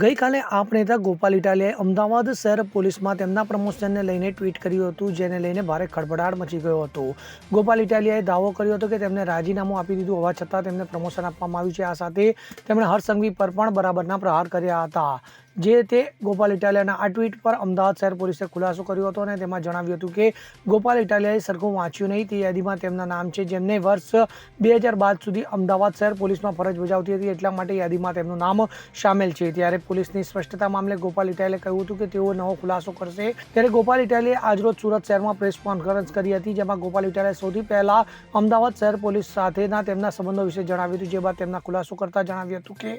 ગઈકાલે આપ નેતા ગોપાલ ઇટાલિયાએ અમદાવાદ શહેર પોલીસમાં તેમના પ્રમોશનને લઈને ટ્વીટ કર્યું હતું, જેને લઈને ભારે ખળભળાટ મચી ગયો હતો. ગોપાલ ઇટાલિયાએ દાવો કર્યો હતો કે તેમને રાજીનામું આપી દીધું હોવા છતાં તેમને પ્રમોશન આપવામાં આવ્યું છે. આ સાથે તેમણે હર્ષસંઘવી પર પણ બરાબરના પ્રહાર કર્યા હતા. જે તે ગોપાલ ઇટાલિયાના આ ટ્વીટ પર અમદાવાદ શહેર પોલીસે ખુલાસો કર્યો હતો અને તેમાં જણાવ્યું હતું કે ગોપાલ ઇટાલિયાએ સરખું વાંચ્યું નહીં, તે યાદીમાં તેમના નામ છે, જેમને વર્ષ બે હજાર બાદ સુધી અમદાવાદ શહેર પોલીસમાં ફરજ બજાવતી હતી, એટલા માટે યાદીમાં તેમનું નામ સામેલ છે. ત્યારે પોલીસની સ્પષ્ટતા મામલે ગોપાલ ઇટાલિયાએ કહ્યું હતું કે તેઓ નવો ખુલાસો કરશે. ત્યારે ગોપાલ ઇટાલિયાએ આજરોજ સુરત શહેરમાં પ્રેસ કોન્ફરન્સ કરી હતી, જેમાં ગોપાલ ઇટાલિયાએ સૌથી પહેલા અમદાવાદ શહેર પોલીસ સાથેના તેમના સંબંધો વિશે જણાવ્યું હતું, જે બાદ તેમના ખુલાસો કરતા જણાવ્યું હતું કે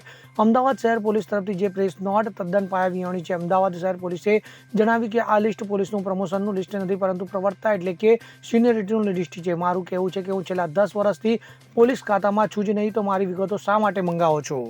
અમદાવાદ શહેર પોલીસ તરફથી જે પ્રેસ નોટ તદ્દન પાયા વિહોણી છે. અમદાવાદ શહેર પોલીસે જણાવ્યું કે આ લિસ્ટ પોલીસનું પ્રમોશનનું લિસ્ટ નથી, પરંતુ પ્રવર્તા એટલે કે સિનિયરિટીનું લિસ્ટ છે. મારું કહેવું છે કે હું છેલ્લા દસ વર્ષથી પોલીસ ખાતામાં છું જ નહીં, તો મારી વિગતો શા માટે મંગાવો છો?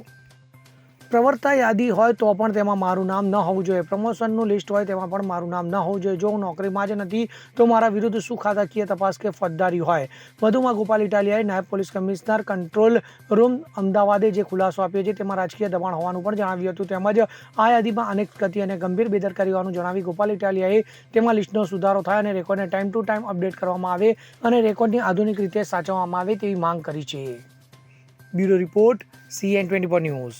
પ્રવર્તા યાદી હોય તો પણ તેમાં મારું નામ ન હોવું જોઈએ. પ્રમોશનનું લિસ્ટ હોય તેમાં પણ મારું નામ ન હોવું જોઈએ. જો હું નોકરીમાં જ નથી, તો મારા વિરુદ્ધ શું ખાતાકીય તપાસ કે ફોજદારી હોય? વધુમાં ગોપાલ ઇટાલિયાએ નાયબ પોલીસ કમિશનર કંટ્રોલ રૂમ અમદાવાદે જે ખુલાસો આપ્યો છે તેમાં રાજકીય દબાણ હોવાનું પણ જણાવ્યું હતું. તેમજ આ યાદીમાં અનેક ગતિ અને ગંભીર બેદરકારી હોવાનું જણાવી ગોપાલ ઇટાલિયાએ તેમાં લિસ્ટનો સુધારો થાય અને રેકોર્ડને ટાઈમ ટુ ટાઈમ અપડેટ કરવામાં આવે અને રેકોર્ડની આધુનિક રીતે સાચવવામાં આવે તેવી માંગ કરી છે. Bureau report, CN twenty news.